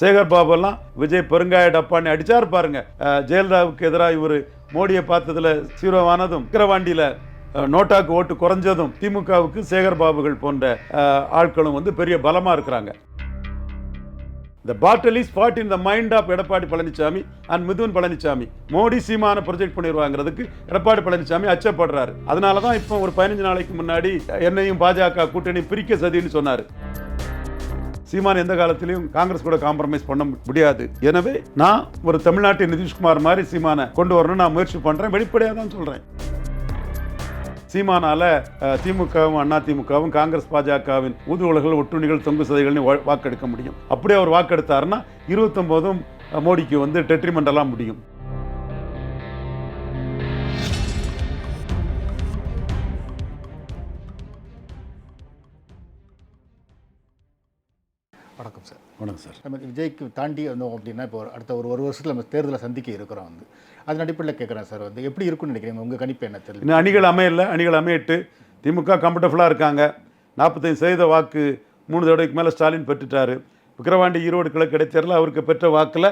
சேகர் பாபு எல்லாம் விஜய் பெருங்காய டப்பான்னு அடிச்சாரு பாருங்க. ஜெயலலிதாவுக்கு எதிராக இவர் மோடியை பார்த்ததுல சீரோவானதும் விக்கிரவாண்டியில நோட்டாக்கு ஓட்டு குறைஞ்சதும் திமுகவுக்கு சேகர் பாபுகள் போன்ற ஆட்களும் வந்து பெரிய பலமா இருக்கிறாங்க. The battle is fought in the mind of Edappadi Palaniswami and Mithun Palaniswami Modi Seeman project பண்ணிடுவாங்கிறதுக்கு Edappadi Palaniswami அச்சப்படுறாரு. அதனால தான் இப்போ ஒரு பதினஞ்சு நாளைக்கு முன்னாடி என்னையும் பாஜக கூட்டணி பிரிக்க சதின்னு சொன்னார். சீமான் எந்த காலத்திலையும் காங்கிரஸ் கூட காம்ப்ரமைஸ் பண்ண முடியாது. எனவே நான் ஒரு தமிழ்நாட்டின் நிதிஷ்குமார் மாதிரி சீமானை கொண்டு வரணும்னு நான் முயற்சி பண்ணுறேன் வெளிப்படையாக தான் சொல்கிறேன் சீமானால திமுகவும் அண்ணா திமுகவும் காங்கிரஸ் பாஜகவின் ஊதுவலர்கள் ஒட்டுணிகள் தொங்கு சதைகள்னு வா- வாக்கெடுக்க முடியும். அப்படியே அவர் வாக்கெடுத்தாருன்னா இருபத்தொம்போதும் மோடிக்கு வந்து டெட்ரிமெண்டெல்லாம் முடியும். வணக்கம் சார். நம்ம விஜய்க்கு தாண்டி வந்தோம் அப்படின்னா இப்போ அடுத்த ஒரு ஒரு வருஷத்தில் நம்ம தேர்தலை சந்திக்க இருக்கிறோம் வந்து. அதன் அடிப்படையில் கேட்குறேன் சார் வந்து. எப்படி இருக்கும்னு நினைக்கிறீங்க? உங்கள் கணிப்பு என்ன? தெரியல. இன்னும் அணிகள் அமையல. அணிகள் அமையிட்டு திமுக கம்ஃபர்டபுளாக இருக்காங்க. நாற்பத்தைந்து சதவீத வாக்கு மூணு தடவைக்கு மேலே ஸ்டாலின் பெற்றுட்டாரு. விக்கிரவாண்டி ஈரோடு கிழக்கு இடைத்தேர்தல் அவருக்கு பெற்ற வாக்கில்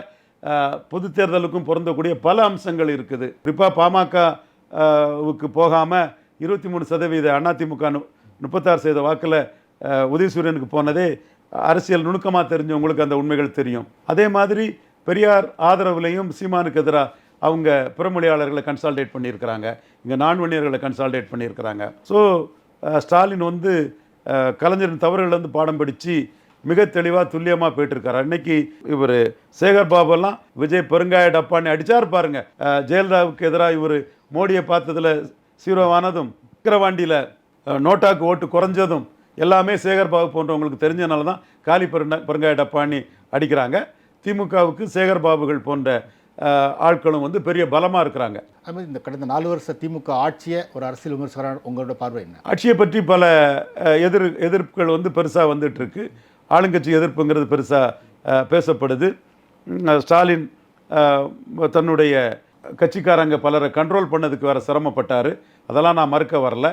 பொது தேர்தலுக்கும் பொருந்தக்கூடிய பல அம்சங்கள் இருக்குது. குறிப்பாக பாமக வுக்கு போகாமல் இருபத்தி மூணு சதவீத அதிமுக முப்பத்தாறு சதவீத வாக்கில் உதயசூரியனுக்கு போனதே அரசியல் நுணுக்கமாக தெரிஞ்சவங்களுக்கு அந்த உண்மைகள் தெரியும். அதே மாதிரி பெரியார் ஆதரவுலையும் சீமானுக்கு எதிராக அவங்க பிறமொழியாளர்களை கன்சால்டேட் பண்ணியிருக்கிறாங்க. இங்கே நான்வணியர்களை கன்சால்டேட் பண்ணியிருக்கிறாங்க. ஸோ ஸ்டாலின் வந்து கலைஞரின் தவறுகள்லேருந்து பாடம் படித்து மிக தெளிவாக துல்லியமாக போயிட்டுருக்காரு. அன்னைக்கு இவர் சேகர் பாபெல்லாம் விஜய் பெருங்காய டப்பான்னு அடித்தார் பாருங்க. ஜெயலலிதாவுக்கு எதிராக இவர் மோடியை பார்த்ததில் சீரோவானதும் விக்கிரவாண்டியில் நோட்டாக்கு ஓட்டு குறைஞ்சதும் எல்லாமே சேகர் பாபு போன்றவங்களுக்கு தெரிஞ்சனால தான் காலி பெருண்ட பெருங்காய டப்பான்னு அடிக்கிறாங்க. திமுகவுக்கு சேகர் பாபுகள் போன்ற ஆட்களும் வந்து பெரிய பலமாக இருக்கிறாங்க. அது மாதிரி இந்த கடந்த நாலு வருஷ திமுக ஆட்சியை ஒரு அரசியல் விமர்சகரான உங்களோட பார்வை என்ன? ஆட்சியை பற்றி பல எதிர் எதிர்ப்புகள் வந்து பெருசாக வந்துட்டுருக்கு. ஆளுங்கட்சி எதிர்ப்புங்கிறது பெருசாக பேசப்படுது. ஸ்டாலின் தன்னுடைய கட்சிக்காரங்க பலரை கண்ட்ரோல் பண்ணதுக்கு வர சிரமப்பட்டார். அதெல்லாம் நான் மறுக்க வரல.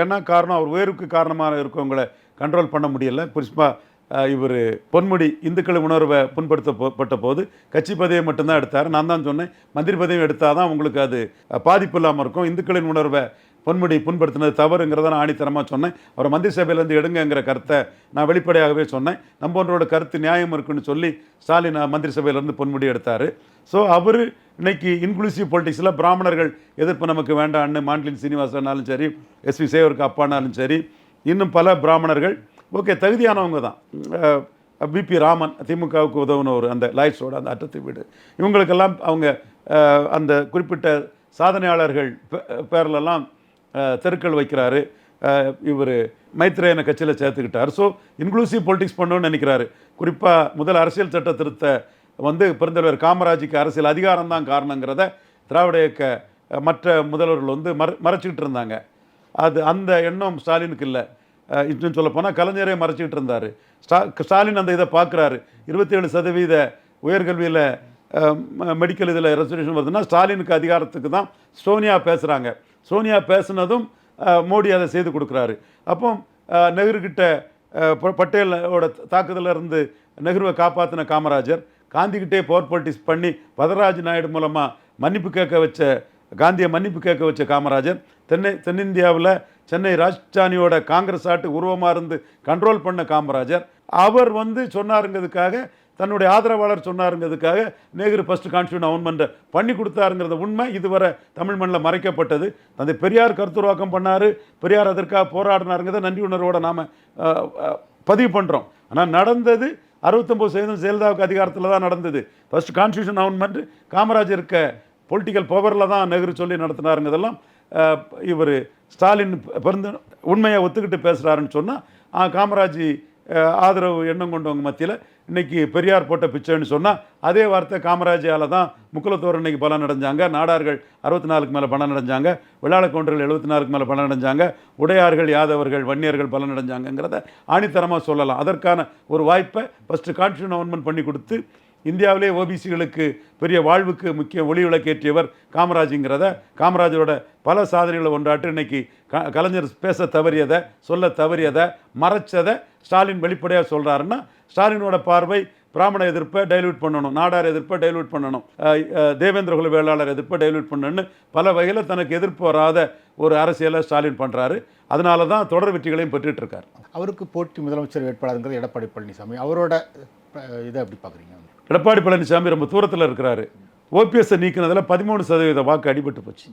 ஏன்னா காரணம் அவர் உயர்வுக்கு காரணமாக இருக்கவங்களை கண்ட்ரோல் பண்ண முடியலை. குறிப்பாக இவர் பொன்முடி இந்துக்கள் உணர்வை புண்படுத்தப்பட்ட போது கட்சி பதவியை மட்டும்தான் எடுத்தார். நான் தான் சொன்னேன் மந்திரி பதவியும் எடுத்தால் தான் உங்களுக்கு அது பாதிப்பு இல்லாமல் இருக்கும். இந்துக்களின் உணர்வை பொன்முடி புண்படுத்தினது தவறுங்கிறத நான் ஆணித்தரமாக சொன்னேன். அவரை மந்திரி சபையிலேருந்து எடுங்கங்கிற கருத்தை நான் வெளிப்படையாகவே சொன்னேன். நம்பொன்றோட கருத்து நியாயம் இருக்குன்னு சொல்லி ஸ்டாலின் மந்திரி சபையிலேருந்து பொன்முடி எடுத்தார். ஸோ அவர் இன்னைக்கு இன்க்ளூசிவ் பொலிட்டிக்ஸில் பிராமணர்கள் எதிர்ப்பு நமக்கு வேண்டான்னு மாண்டிலின் சீனிவாசனாலும் சரி எஸ்வி சேவருக்கு அப்பானாலும் சரி இன்னும் பல பிராமணர்கள். ஓகே தகுதியானவங்க தான். பிபி ராமன் திமுகவுக்கு உதவுன ஒரு அந்த லாய்ஸோட அந்த அட்டத்து வீடு. இவங்களுக்கெல்லாம் அவங்க அந்த குறிப்பிட்ட சாதனையாளர்கள் பேரிலெல்லாம் பேர்லெல்லாம் தெருக்கள் வைக்கிறாரு. இவர் மைத்ரேயனை கட்சியில் சேர்த்துக்கிட்டார். ஸோ இன்க்ளூசிவ் பொலிட்டிக்ஸ் பண்ணணும்னு நினைக்கிறாரு. குறிப்பாக முதல் அரசியல் சட்ட திருத்த வந்து பெருந்தலைவர் காமராஜுக்கு அரசியல் அதிகாரம் தான் காரணங்கிறத திராவிட இயக்க மற்ற முதல்வர்கள் வந்து மற மறைச்சிக்கிட்டு இருந்தாங்க. அது அந்த எண்ணம் ஸ்டாலினுக்கு இல்லை. இன்னும் சொல்லப்போனால் கலைஞரே மறைச்சிக்கிட்டு இருந்தார். ஸ்டா ஸ்டாலின் அந்த இதை பார்க்குறாரு இருபத்தி ஏழு சதவீத உயர்கல்வியில் மெடிக்கல் இதில் ரெசல்யூஷன் வருதுன்னா ஸ்டாலினுக்கு அதிகாரத்துக்கு தான் சோனியா பேசுகிறாங்க சோனியா பேசுனதும் மோடி அதை செய்து கொடுக்குறாரு. அப்போ நெஹ்ருக்கிட்ட ப- பட்டேலோட தாக்குதல்ல இருந்து நெஹ்ருவை காப்பாற்றின காமராஜர் காந்திக்கிட்டே பவர் பொலிட்டிக்ஸ் பண்ணி வரதராஜ நாயுடு மூலமாக மன்னிப்பு கேட்க வச்ச காந்தியை மன்னிப்பு கேட்க வச்ச காமராஜர் தென்னை தென்னிந்தியாவில் சென்னை ராஜ்தானியோட காங்கிரஸ் ஆட்டு உருவமாக இருந்து கண்ட்ரோல் பண்ண காமராஜர். அவர் வந்து சொன்னாருங்கிறதுக்காக தன்னுடைய ஆதரவாளர் சொன்னாருங்கிறதுக்காக நேரு ஃபர்ஸ்ட் கான்ஸ்டியூன் அமெண்ட்மெண்ட்டை பண்ணி கொடுத்தாருங்கிறத உண்மை. இதுவரை தமிழ் மண்ணில் மறைக்கப்பட்டது. தந்தை பெரியார் கருத்துருவாக்கம் பண்ணார். பெரியார் அதற்காக போராடினாருங்கிறத நன்றி உணர்வோட நாம் பதிவு பண்ணுறோம் ஆனால் நடந்தது அறுபத்தொம்போது சதவீதம் ஜெயலலிதாவுக்கு அதிகாரத்தில் தான் நடந்தது. ஃபர்ஸ்ட் கான்ஸ்டியூஷன் அமெண்ட்மெண்ட் இருக்க பொலிட்டிக்கல் பவரில் தான் நெஹ்ரு சொல்லி நடத்தினாருங்கிறதெல்லாம் இவர் ஸ்டாலின் பிறந்த உண்மையை ஒத்துக்கிட்டு பேசுகிறாருன்னு சொன்னால் காமராஜ் ஆதரவு எண்ணம் கொண்டவங்க மத்தியில் இன்றைக்கி பெரியார் போட்ட பிச்சைன்னு சொன்னால் அதே வார்த்தை காமராஜால் தான் முக்குலத்தோர் இன்னைக்கு பலன் அடைஞ்சாங்க. நாடார்கள் அறுபத்தி நாலுக்கு மேலே பலன் அடைஞ்சாங்க. விழாளக்கொன்றர்கள் எழுபத்தி நாலுக்கு மேலே பலன் அடைஞ்சாங்க. உடையார்கள் யாதவர்கள் வன்னியர்கள் பலன் அடைஞ்சாங்கங்கிறத ஆணித்தரமாக சொல்லலாம். அதற்கான ஒரு வாய்ப்பை ஃபஸ்ட்டு கான்ஸ்டியூன் அமெண்ட்மெண்ட் பண்ணி கொடுத்து இந்தியாவிலே ஓபிசிகளுக்கு பெரிய வாழ்வுக்கு முக்கிய ஒளி விளக்கேற்றியவர் காமராஜுங்கிறத காமராஜரோட பல சாதனைகளை ஒன்றாட்டு இன்னைக்கு க கலைஞர் பேச தவறியதை சொல்ல தவறியதை மறைச்சதை ஸ்டாலின் வெளிப்படையாக சொல்கிறாருன்னா ஸ்டாலினோட பார்வை பிராமண எதிர்ப்பை டைல்யூட் பண்ணணும் நாடார் எதிர்ப்பை டைல்யூட் பண்ணணும் தேவேந்திர குல வேளாளர் எதிர்ப்பை டைல்யூட் பண்ணணும்னு பல வகையில் தனக்கு எதிர்ப்பு வராத ஒரு அரசியலை ஸ்டாலின் பண்ணுறாரு அதனால தான் தொடர் வெற்றிகளையும் பெற்றுட்டு இருக்கார் அவருக்கு போட்டி முதலமைச்சர் வேட்பாளருங்கிறது எடப்பாடி பழனிசாமி. அவரோட இதை எப்படி பார்க்குறீங்க? எடப்பாடி பழனிசாமி ரொம்ப தூரத்தில் இருக்கிறாரு. ஓபிஎஸ்ஸை நீக்கினதில் பதிமூணு சதவீத வாக்கு அடிபட்டு போச்சு.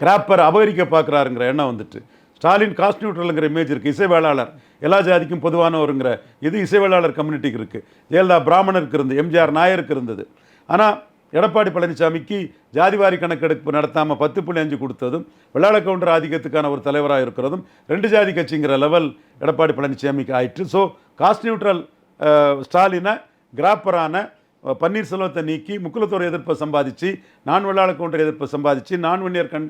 கிராப்பர் அபகரிக்க பார்க்குறாருங்கிற எண்ணம் வந்துட்டு. ஸ்டாலின் காஸ்ட் நியூட்ரலுங்கிற இமேஜ் இருக்குது இசைவேளாளர் எல்லா ஜாதிக்கும் பொதுவானவருங்கிற இது இசைவேளாளர் கம்யூனிட்டிக்கு இருக்குது ஜெயலலிதா பிராமணருக்கு இருந்து எம்ஜிஆர் நாயருக்கு இருந்தது. ஆனால் எடப்பாடி பழனிசாமிக்கு ஜாதிவாரி கணக்கெடுப்பு நடத்தாமல் பத்து புள்ளி அஞ்சு கொடுத்ததும் வெள்ளாள கவுண்டர் ஆதிக்கத்துக்கான ஒரு தலைவராக இருக்கிறதும் ரெண்டு ஜாதி கட்சிங்கிற லெவல் எடப்பாடி பழனிசாமிக்கு ஆயிற்று. ஸோ காஸ்ட் நியூட்ரல் ஸ்டாலினை கிராப்பரான பன்னீர்செல்வத்தை நீக்கி முக்குலத்தோர் எதிர்ப்பை சம்பாதிச்சு நான் வெள்ளாள கவுண்டர் எதிர்ப்பை சம்பாதிச்சு நான் வன்னியர் கண்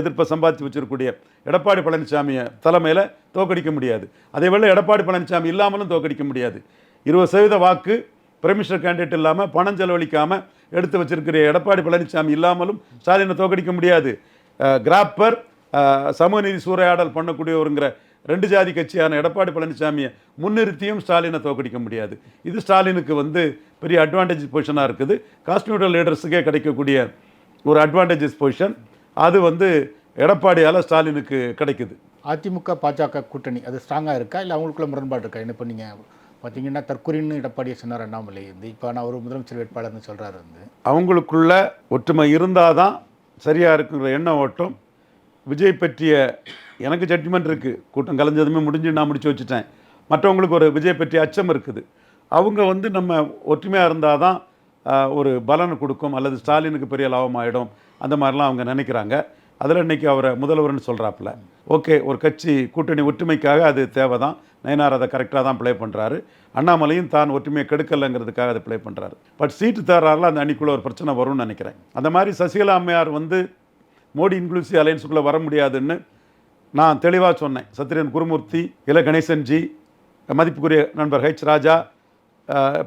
எதிர்ப்பை சம்பாதிச்சு வச்சிருக்கக்கூடிய எடப்பாடி பழனிசாமியை தலைமையில் தோக்கடிக்க முடியாது. அதே வேளை எடப்பாடி பழனிசாமி இல்லாமலும் தோக்கடிக்க முடியாது. இருபது சதவீத வாக்கு பிரமிஷர் கேண்டிடேட் இல்லாமல் பணம் செலவழிக்காமல் எடுத்து வச்சிருக்கிற எடப்பாடி பழனிசாமி இல்லாமலும் ஸ்டாலினை தோக்கடிக்க முடியாது. கிராப்பர் சமூக நீதி சூறையாடல் பண்ணக்கூடியவருங்கிற ரெண்டு ஜாதி கட்சியான எடப்பாடி பழனிசாமியை முன்னிறுத்தியும் ஸ்டாலினை தோக்கடிக்க முடியாது. இது ஸ்டாலினுக்கு வந்து பெரிய அட்வான்டேஜ் பொசிஷனாக இருக்குது. காஸ்டியூட்டல் லீடர்ஸுக்கே கிடைக்கக்கூடிய ஒரு அட்வான்டேஜஸ் பொசிஷன் அது வந்து எடப்பாடியால் ஸ்டாலினுக்கு கிடைக்குது. அதிமுக பாஜக கூட்டணி அது ஸ்ட்ராங்காக இருக்கா? இல்லை அவங்களுக்குள்ள முரண்பாடு இருக்கா? என்ன பண்ணீங்க பார்த்தீங்கன்னா தற்கொலைன்னு எடப்பாடியை சொன்னார் அண்ணாமலை வந்து இப்போ நான் ஒரு முதலமைச்சர் வேட்பாளர்னு சொல்கிறாரு வந்து. அவங்களுக்குள்ள ஒற்றுமை இருந்தால் தான் சரியாக இருக்குங்கிற எண்ண ஓட்டம். விஜய் பற்றிய எனக்கு ஜட்ஜ்மெண்ட் இருக்குது கூட்டம் கலைஞ்சதுமே முடிஞ்சு நான் முடிச்சு வச்சுட்டேன். மற்றவங்களுக்கு ஒரு விஜய் பற்றி அச்சம் இருக்குது. அவங்க வந்து நம்ம ஒற்றுமையாக இருந்தால் தான் ஒரு பலன் கொடுக்கும் அல்லது ஸ்டாலினுக்கு பெரிய லாபம் ஆகிடும் அந்த மாதிரிலாம் அவங்க நினைக்கிறாங்க. அதில் இன்னைக்கு அவரை முதல்வர்னு சொல்கிறாப்புல ஓகே ஒரு கட்சி கூட்டணி ஒற்றுமைக்காக அது தேவை தான் நயனார் அதை கரெக்டாக தான் ப்ளே பண்ணுறாரு அண்ணாமலையும் தான் ஒற்றுமையை கெடுக்கலைங்கிறதுக்காக அதை ப்ளே பண்ணுறாரு பட் சீட்டு தர்றாரில் அந்த அணிக்குள்ளே ஒரு பிரச்சனை வரும்னு நினைக்கிறேன். அந்த மாதிரி சசிகலா அம்மையார் வந்து மோடி இன்க்ளூசிவ் அலையன்ஸுக்குள்ளே வர முடியாதுன்னு நான் தெளிவாக சொன்னேன். சத்ரியன் குருமூர்த்தி இல கணேசன்ஜி மதிப்புக்குரிய நண்பர் ஹெச் ராஜா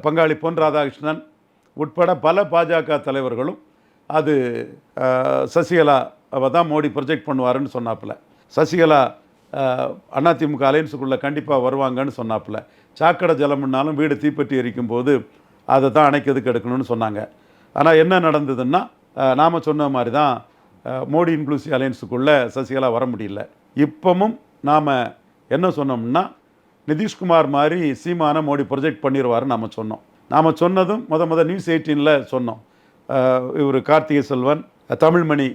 பங்காளி பொன் ராதாகிருஷ்ணன் உட்பட பல பாஜக தலைவர்களும் அது சசிகலா சசிகலாவை தான் மோடி ப்ரொஜெக்ட் பண்ணுவாருன்னு சொன்னாப்புல. சசிகலா அதிமுக அலையன்ஸுக்குள்ளே கண்டிப்பாக வருவாங்கன்னு சொன்னாப்புல. சாக்கடை ஜலம்னாலும் வீடு தீப்பற்றி எரிக்கும் போது அதை தான் அணைக்கிறதுக்கு எடுக்கணும்னு சொன்னாங்க. ஆனால் என்ன நடந்ததுன்னா நாம் சொன்ன மாதிரி தான் மோடி இன்க்ளூசிவ் அலையன்ஸுக்குள்ளே சசிகலா வர முடியல. இப்போவும் நாம் என்ன சொன்னோம்னா நிதிஷ்குமார் மாதிரி சீமான மோடி ப்ரொஜெக்ட் பண்ணிடுவாருன்னு நம்ம சொன்னோம். நாம் சொன்னதும் முத முத நியூஸ் எயிட்டீனில் சொன்னோம். இவர் கார்த்திகை செல்வன் தமிழ்மணி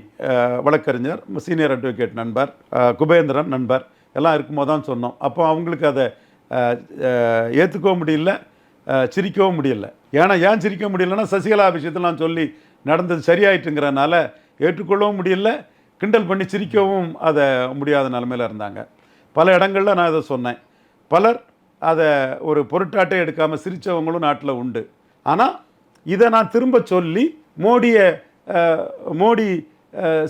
வழக்கறிஞர் சீனியர் அட்வொகேட் நண்பர் குபேந்திரன் நண்பர் எல்லாம் இருக்கும்போது தான் சொன்னோம். அப்போ அவங்களுக்கு அதை ஏற்றுக்கவும் முடியல சிரிக்கவும் முடியல. ஏன்னா ஏன் சிரிக்க முடியலன்னா சசிகலா விஷயத்தில் நான் சொல்லி நடந்தது சரியாயிட்டுங்கிறனால ஏற்றுக்கொள்ளவும் முடியல கிண்டல் பண்ணி சிரிக்கவும் அதை முடியாத நிலமையில இருந்தாங்க. பல இடங்களில் நான் இதை சொன்னேன். பலர் அதை ஒரு பொருட்டாட்டை எடுக்காமல் சிரித்தவங்களும் நாட்டில் உண்டு. ஆனால் இதை நான் திரும்ப சொல்லி மோடியை மோடி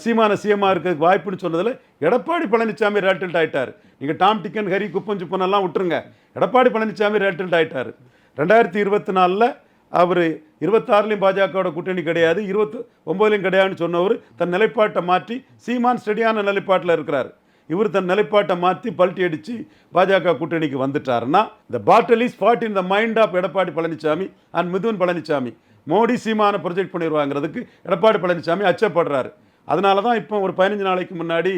சீமான சீமாக இருக்கிறதுக்கு வாய்ப்புன்னு சொன்னதில் எடப்பாடி பழனிசாமி ரேட்டில்ட் ஆகிட்டார் நீங்கள் Tom Dick and Harry Kuppan Suppan எல்லாம் விட்டுருங்க. எடப்பாடி பழனிசாமி ரேட்டில்ட் ஆகிட்டார் ரெண்டாயிரத்தி இருபத்தி நாலில் அவர் இருபத்தாறுலையும் பாஜகவோட கூட்டணி கிடையாது இருபத்தி ஒம்போதுலையும் கிடையாதுன்னு சொன்னவர் தன் நிலைப்பாட்டை மாற்றி சீமான் ஸ்டெடியான நிலைப்பாட்டில் இருக்கிறார். இவர் தன் நிலைப்பாட்டை மாற்றி பல்ட்டி அடித்து பாஜக கூட்டணிக்கு வந்துட்டாருன்னா இந்த battle is fought in the mind of Edappadi Palaniswami and Mithun Palaniswami Modi Seeman project பண்ணிடுவாங்கிறதுக்கு Edappadi Palaniswami அச்சப்படுறாரு. அதனால தான் இப்போ ஒரு பதினஞ்சு நாளைக்கு முன்னாடி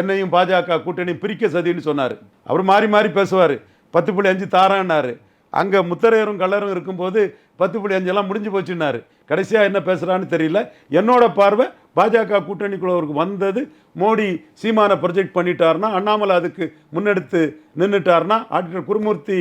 என்னையும் பாஜக கூட்டணி பிரிக்க சதின்னு சொன்னார். அவர் மாறி மாறி பேசுவார். பத்து புள்ளி அஞ்சு தாரான்னாரு. அங்கே முத்தரையரும் கல்லரும் இருக்கும்போது பத்து புள்ளி அஞ்செல்லாம் முடிஞ்சு போச்சுன்னாரு. கடைசியாக என்ன பேசுகிறான்னு தெரியல. என்னோட பார்வை பாஜக கூட்டணி குழுவருக்கு வந்தது. மோடி சீமான ப்ரொஜெக்ட் பண்ணிட்டாருன்னா அண்ணாமலை அதுக்கு முன்னெடுத்து நின்றுட்டாருன்னா ஆடிட்டர் குருமூர்த்தி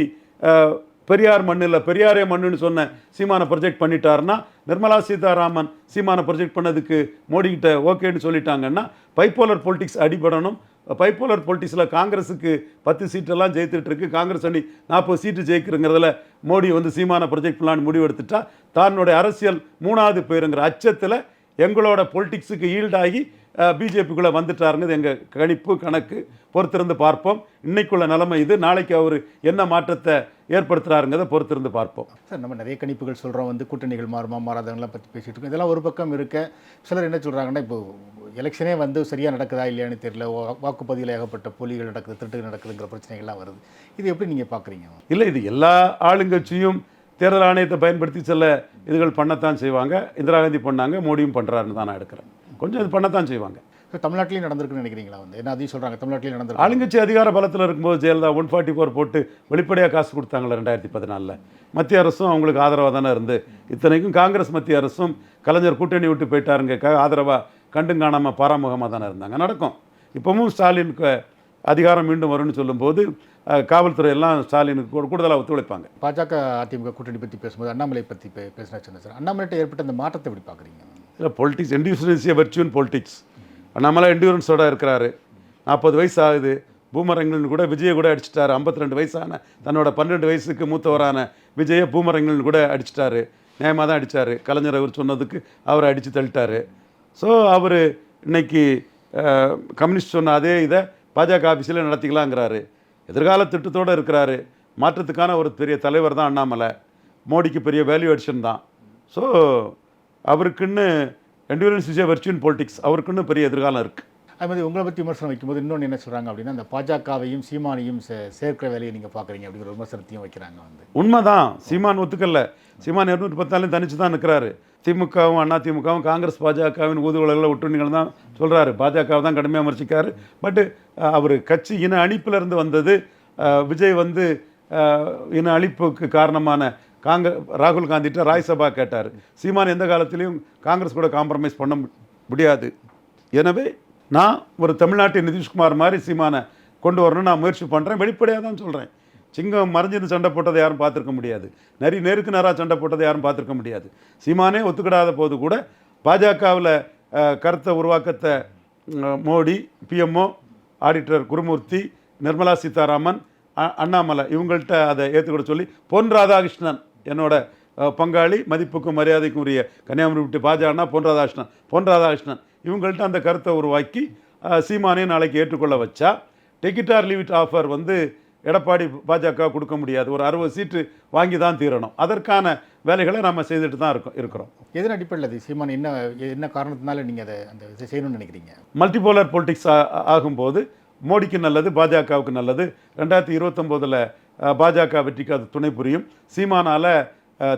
பெரியார் மண்ணில் பெரியாரே மண்ணுன்னு சொன்ன சீமான ப்ரொஜெக்ட் பண்ணிட்டாருன்னா நிர்மலா சீதாராமன் சீமான ப்ரொஜெக்ட் பண்ணதுக்கு மோடிக்கிட்ட ஓகேன்னு சொல்லிட்டாங்கன்னா பைப்போலர் பொலிட்டிக்ஸ் அடிபடணும். பைப்போலர் பொலிட்டிக்ஸில் காங்கிரஸுக்கு பத்து சீட்டெல்லாம் ஜெயித்துட்டு இருக்கு காங்கிரஸ் அணி நாற்பது சீட்டு ஜெயிக்கிறங்கிறதுல மோடி வந்து சீமான ப்ரொஜெக்ட் பிளான் முடிவெடுத்துட்டா. தன்னுடைய அரசியல் மூணாவது பேருங்கிற அச்சத்தில் எங்களோட பொலிட்டிக்ஸுக்கு ஈல்டாகி பிஜேபிக்குள்ளே வந்துட்டாருங்கிறது எங்கள் கணிப்பு கணக்கு பொறுத்திருந்து பார்ப்போம். இன்னைக்குள்ள நிலைமை இது. நாளைக்கு அவர் என்ன மாற்றத்தை ஏற்படுத்துறாருங்கிறத பொறுத்திருந்து பார்ப்போம். சார் நம்ம நிறைய கணிப்புகள் சொல்கிறோம் வந்து கூட்டணிகள் மாறுமா மாறாதவங்களாம் பற்றி பேசிட்டு இருக்கோம். இதெல்லாம் ஒரு பக்கம் இருக்க சிலர் என்ன சொல்கிறாங்கன்னா இப்போ எலெக்ஷனே வந்து சரியாக நடக்குதா இல்லையான்னு தெரியல. வாக்குப்பதிவில் ஏகப்பட்ட போலிகள் நடக்குது திருட்டுகள் நடக்குதுங்கிற பிரச்சனைகள்லாம் வருது. இது எப்படி நீங்கள் பார்க்குறீங்க இல்லை இது எல்லா ஆளுங்கட்சியும் தேர்தல் ஆணையத்தை பயன்படுத்தி சில இதுகள் பண்ணத்தான் செய்வாங்க. இந்திரா காந்தி பண்ணாங்க மோடியும் பண்ணுறாருன்னு தான் நான் எடுக்கிறேன். கொஞ்சம் இது பண்ணத்தான் செய்வாங்க. தமிழ்நாட்டிலையும் நடந்திருக்குன்னு நினைக்கிறீங்களா வந்து? என்ன அதையும் சொல்கிறாங்க தமிழ்நாட்டிலையும் நடந்திருக்கு ஆளுங்கட்சி அதிகார பலத்தில் இருக்கும்போது ஜெயலலிதா ஒன் ஃபார்ட்டி ஃபோர் போட்டு வெளிப்படையாக காசு கொடுத்தாங்களே ரெண்டாயிரத்தி பதினாலில். மத்திய அரசும் அவங்களுக்கு ஆதரவாக தானே இருந்து. இத்தனைக்கும் காங்கிரஸ் மத்திய அரசும் கலைஞர் கூட்டணி விட்டு போயிட்டாருங்க ஆதரவாக கண்டும் காணாமல் பாராமுகமாக தானே இருந்தாங்க. நடக்கும். இப்போவும் ஸ்டாலினுக்கு அதிகாரம் மீண்டும் வரும்னு சொல்லும்போது காவல்துறை எல்லாம் ஸ்டாலினுக்கு கூட- கூடுதலாக ஒத்துழைப்பாங்க. பாஜக அதிமுக கூட்டணி பற்றி பேசும்போது அண்ணாமலை பற்றி பேசினா சார்? அண்ணாமலைட்ட ஏற்பட்ட அந்த மாற்றத்தை எப்படி பார்க்குறீங்க இல்லை பொலிட்டிக்ஸ் என்டியூரன்ஸ் வெர்ச்சுவன் பொலிட்டிக்ஸ் நம்மளாம் என்டியூரன்ஸோட இருக்கிறாரு. நாற்பது வயசு ஆகுது பூமரங்கன் கூட விஜயை கூட அடிச்சிட்டாரு. 52 ரெண்டு வயசான தன்னோட பன்னெண்டு வயசுக்கு மூத்தவரான விஜயை பூமரங்கன் கூட அடிச்சிட்டாரு. நியாயமாக தான் அடித்தார் கலைஞர் அவர் சொன்னதுக்கு அவரை அடித்து தள்ளிட்டாரு. ஸோ அவர் இன்னைக்கு கம்யூனிஸ்ட் சொன்ன அதே இதை பாஜக ஆஃபீஸில் நடத்திக்கலாங்கிறாரு. எதிர்கால திட்டத்தோடு இருக்கிறாரு. மாற்றத்துக்கான ஒரு பெரிய தலைவர் தான் அண்ணாமலை. மோடிக்கு பெரிய வேல்யூ அடிஷன் தான். ஸோ அவருக்குன்னு endurance is a virtue in politics அவருக்குன்னு பெரிய எதிர்காலம் இருக்குது அது மாதிரி உங்களை பற்றி விமர்சனம் வைக்கும்போது இன்னொன்று என்ன சொல்கிறாங்க அப்படின்னா அந்த பாஜகவையும் சீமானையும் சே சேர்க்கிற வேலையை நீங்கள் பார்க்குறீங்க அப்படிங்கிற விமர்சனத்தையும் வைக்கிறாங்க வந்து. உண்மைதான். சீமான் ஒத்துக்கல. சீமான் இரநூத்தி பத்தாலையும் தனிச்சு தான் நிற்கிறாரு திமுகவும் அண்ணா திமுகவும் காங்கிரஸ் பாஜகவின் ஊதுவலகளை ஒட்டுணிகள் தான் சொல்கிறாரு பாஜகவை தான் கடுமையாக விமர்சிக்காரு பட்டு அவர் கட்சி இன அணிப்புல இருந்து வந்தது விஜய் வந்து இன அழிப்புக்கு காரணமான காங்க ராகுல் காந்திட்ட ராஜ்சபா கேட்டார். சீமான் எந்த காலத்திலையும் காங்கிரஸ் கூட காம்ப்ரமைஸ் பண்ண முடியாது. எனவே நான் ஒரு தமிழ்நாட்டின் நிதிஷ்குமார் மாதிரி சீமானை கொண்டு வரணும்னு நான் முயற்சி பண்ணுறேன் வெளிப்படையாக தான் சொல்கிறேன் சிங்கம் மறைஞ்சிருந்து சண்டை போட்டதை யாரும் பார்த்துருக்க முடியாது. நரி நேருக்கு நேராக சண்டை போட்டதை யாரும் பார்த்துருக்க முடியாது. சீமானே ஒத்துக்கிடாத போது கூட பாஜகவில் கருத்தை உருவாக்கத்தை மோடி பிஎம்ஓ ஆடிட்டர் குருமூர்த்தி நிர்மலா சீதாராமன் அ- அண்ணாமலை இவங்கள்ட்ட அதை ஏற்றுக்கிட சொல்லி பொன் ராதாகிருஷ்ணன் என்னோட அஹ், பங்காளி மதிப்புக்கும் மரியாதைக்கும் உரிய கன்னியாகுமரி விட்டு பாஜகனா பொன் ராதாகிருஷ்ணன் பொன் ராதாகிருஷ்ணன் இவங்கள்ட்ட அந்த கருத்தை உருவாக்கி சீமானையும் நாளைக்கு ஏற்றுக்கொள்ள வச்சா டிக்கெட் ஆர் இட் ஆஃபர் வந்து எடப்பாடி பாஜக கொடுக்க முடியாது. ஒரு அறுபது சீட்டு வாங்கி தான் தீரணும். அதற்கான வேலைகளை நம்ம செய்துட்டு தான் இருக்கோம் இருக்கிறோம். எதன் அடிப்படையில் அது? சீமான் என்ன என்ன காரணத்தினால நீங்கள் அதை அந்த செய்யணும்னு நினைக்கிறீங்க? மல்டிபோலர் பொலிட்டிக்ஸ் ஆகும்போது மோடிக்கு நல்லது பாஜகவுக்கு நல்லது. ரெண்டாயிரத்தி இருபத்தொம்போதில் பாஜக வெற்றிக்கு அது துணை புரியும். சீமானால்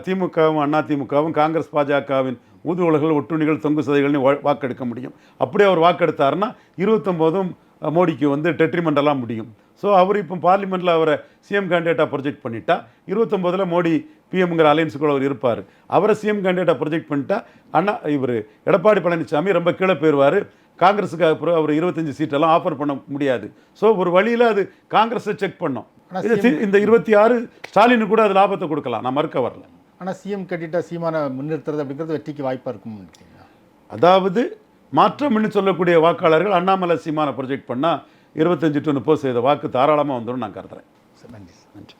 திமுகவும் அண்ணா திமுகவும் காங்கிரஸ் பாஜகவின் ஊதுவலர்கள் ஒட்டுணிகள் தொங்கு சதைகள்னு வா- வாக்கெடுக்க முடியும். அப்படியே அவர் வாக்கெடுத்தாருன்னா இருபத்தொம்போதும் மோடிக்கு வந்து டெட்ரிமெண்டெல்லாம் முடியும். ஸோ அவர் இப்போ பார்லிமெண்ட்டில் அவரை சிஎம் கேண்டிடேட்டாக ப்ரொஜெக்ட் பண்ணிட்டா இருபத்தொம்போதில் மோடி பிஎம்ங்கிற அலையன்ஸுக்குள்ள அவர் இருப்பார். அவரை சிஎம் கேண்டிடேட்டாக ப்ரொஜெக்ட் பண்ணிட்டா அண்ணா இவர் எடப்பாடி பழனிசாமி ரொம்ப கீழே போயிடுவார் காங்கிரஸுக்கு அப்புறம் அவர் இருபத்தஞ்சு சீட்டெல்லாம் ஆஃபர் பண்ண முடியாது. ஸோ ஒரு வழியில் அது காங்கிரஸை செக் பண்ணோம். இந்த இருபத்தி ஆறு ஸ்டாலினுக்கு கூட அது லாபத்தை கொடுக்கலாம். நான் மறுக்க வரல. ஆனால் சிஎம் கேட்டுட்டா சீமானை முன்னிறுத்துறது அப்படிங்கிறது வெற்றிக்கு வாய்ப்பாக நினைக்கிறீங்களா? அதாவது மாற்றம்னு சொல்லக்கூடிய வாக்காளர்கள் அண்ணாமலை சீமானை ப்ரொஜெக்ட் பண்ணால் இருபத்தஞ்சு டு முப்பது சதவீத வாக்கு தாராளமாக வந்துடும் நான் கருதுறேன். சரி நன்றி நன்றி.